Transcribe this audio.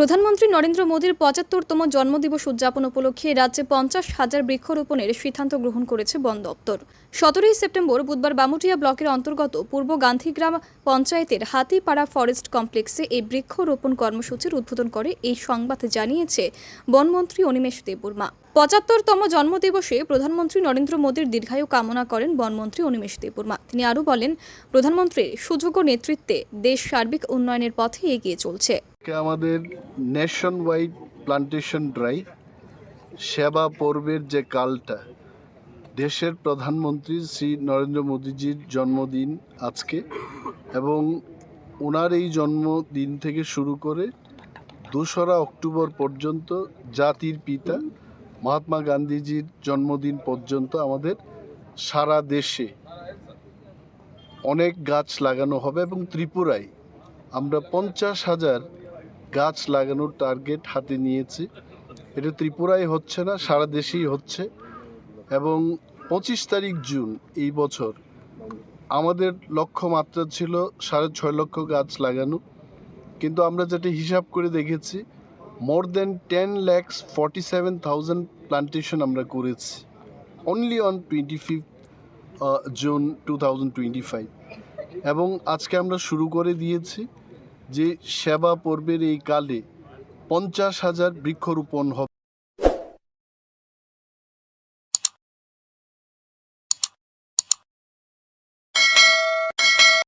প্রধানমন্ত্রী নরেন্দ্র মোদীর পঁচাত্তরতম জন্মদিবস উদযাপন উপলক্ষে রাজ্যে পঞ্চাশ হাজার বৃক্ষরোপণের সিদ্ধান্ত গ্রহণ করেছে বন দপ্তর। সতেরোই সেপ্টেম্বর বুধবার বামুটিয়া ব্লকের অন্তর্গত পূর্ব গান্ধীগ্রাম পঞ্চায়েতের হাতিপাড়া ফরেস্ট কমপ্লেক্সে এই বৃক্ষরোপণ কর্মসূচির উদ্বোধন করে এই সংবাদ জানিয়েছে বনমন্ত্রী অনিমেষ দেববর্মা। পঁচাত্তরতম জন্মদিবসে প্রধানমন্ত্রী নরেন্দ্র মোদীর দীর্ঘায়ু কামনা করেন বনমন্ত্রী অনিমেষ দেববর্মা। তিনি আরও বলেন, প্রধানমন্ত্রীর সুযোগ্য নেতৃত্বে দেশ সার্বিক উন্নয়নের পথে এগিয়ে চলছে। আমাদের নেশন ওয়াইড প্লান্টেশন ড্রাইভ সেবা পর্বের যে কালটা, দেশের প্রধানমন্ত্রী শ্রী নরেন্দ্র মোদীজির জন্মদিন আজকে এবং ওনার এই জন্মদিন থেকে শুরু করে দোসরা অক্টোবর পর্যন্ত জাতির পিতা মহাত্মা গান্ধীজির জন্মদিন পর্যন্ত আমাদের সারা দেশে অনেক গাছ লাগানো হবে এবং ত্রিপুরায় আমরা পঞ্চাশ হাজার গাছ লাগানোর টার্গেট হাতে নিয়েছি। এটা ত্রিপুরায় হচ্ছে না, সারা দেশেই হচ্ছে। এবং পঁচিশ তারিখ জুন এই বছর আমাদের লক্ষ্যমাত্রা ছিল সাড়ে ছয় লক্ষ গাছ লাগানো। কিন্তু আমরা যেটা হিসাব করে দেখেছি more than ten lakhs forty seven thousand plantation আমরা করেছি। Only on twenty fifth June two thousand twenty five এবং আজকে আমরা শুরু করে দিয়েছি। যে সেবা পর্বের এই কালে পঞ্চাশ হাজার বৃক্ষরোপণ হবে।